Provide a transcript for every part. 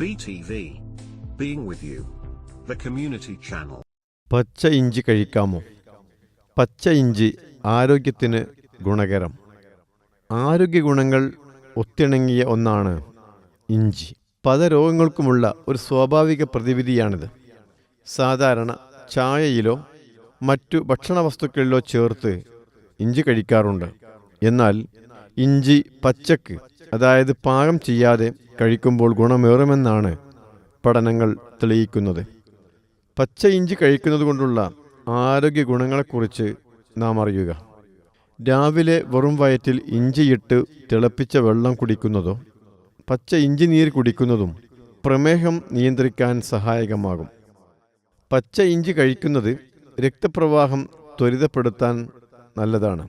BTV. Being with you. The community channel. പച്ച ഇഞ്ചി കഴിക്കാമോ പച്ച ഇഞ്ചി ആരോഗ്യത്തിന് ഗുണകരം ആരോഗ്യ ഗുണങ്ങൾ ഒത്തിണങ്ങിയ ഒന്നാണ് ഇഞ്ചി പല രോഗങ്ങൾക്കുമുള്ള ഒരു സ്വാഭാവിക പ്രതിവിധിയാണിത് സാധാരണ ചായയിലോ മറ്റു ഭക്ഷണ വസ്തുക്കളിലോ ചേർത്ത് ഇഞ്ചി കഴിക്കാറുണ്ട് എന്നാൽ ഇഞ്ചി പച്ചക്ക് അതായത് പാകം ചെയ്യാതെ കഴിക്കുമ്പോൾ ഗുണമേറുമെന്നാണ് പഠനങ്ങൾ തെളിയിക്കുന്നത്. പച്ച ഇഞ്ചി കഴിക്കുന്നത് കൊണ്ടുള്ള ആരോഗ്യ ഗുണങ്ങളെക്കുറിച്ച് നാം അറിയുക. രാവിലെ വെറും വയറ്റിൽ ഇഞ്ചിയിട്ട് തിളപ്പിച്ച വെള്ളം കുടിക്കുന്നതോ പച്ച ഇഞ്ചി നീര് കുടിക്കുന്നതും പ്രമേഹം നിയന്ത്രിക്കാൻ സഹായകമാകും. പച്ച ഇഞ്ചി കഴിക്കുന്നത് രക്തപ്രവാഹം ത്വരിതപ്പെടുത്താൻ നല്ലതാണ്.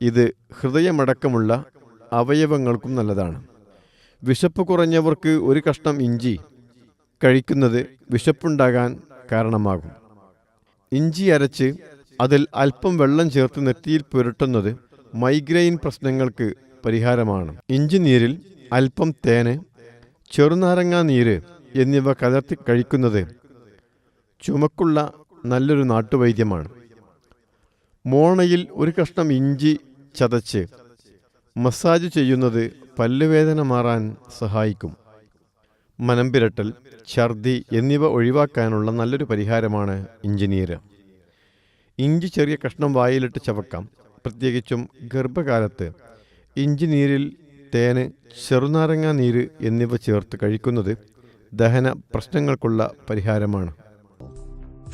ഇത് ഹൃദയമടക്കമുള്ള അവയവങ്ങൾക്കും നല്ലതാണ്. വിശപ്പ് കുറഞ്ഞവർക്ക് ഒരു കഷ്ണം ഇഞ്ചി കഴിക്കുന്നത് വിശപ്പുണ്ടാകാൻ കാരണമാകും. ഇഞ്ചി അരച്ച് അതിൽ അല്പം വെള്ളം ചേർത്ത് നെറ്റിയിൽ പുരട്ടുന്നത് മൈഗ്രെയിൻ പ്രശ്നങ്ങൾക്ക് പരിഹാരമാണ്. ഇഞ്ചി നീരിൽ അല്പം തേന് ചെറുനാരങ്ങാ നീര് എന്നിവ കലർത്തി കഴിക്കുന്നത് ചുമക്കുള്ള നല്ലൊരു നാട്ടുവൈദ്യമാണ്. മോണയിൽ ഒരു കഷ്ണം ഇഞ്ചി ചതച്ച് മസാജ് ചെയ്യുന്നത് പല്ലുവേദന മാറാൻ സഹായിക്കും. മനംപിരട്ടൽ ഛർദി എന്നിവ ഒഴിവാക്കാനുള്ള നല്ലൊരു പരിഹാരമാണ് ഇഞ്ചിനീര്. ഇഞ്ചി ചെറിയ കഷ്ണം വായിലിട്ട് ചവക്കാം. പ്രത്യേകിച്ചും ഗർഭകാലത്ത് ഇഞ്ചിനീരിൽ തേന് ചെറുനാരങ്ങ നീര് എന്നിവ ചേർത്ത് കഴിക്കുന്നത് ദഹന പ്രശ്നങ്ങൾക്കുള്ള പരിഹാരമാണ്.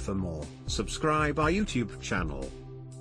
For more, subscribe our YouTube channel.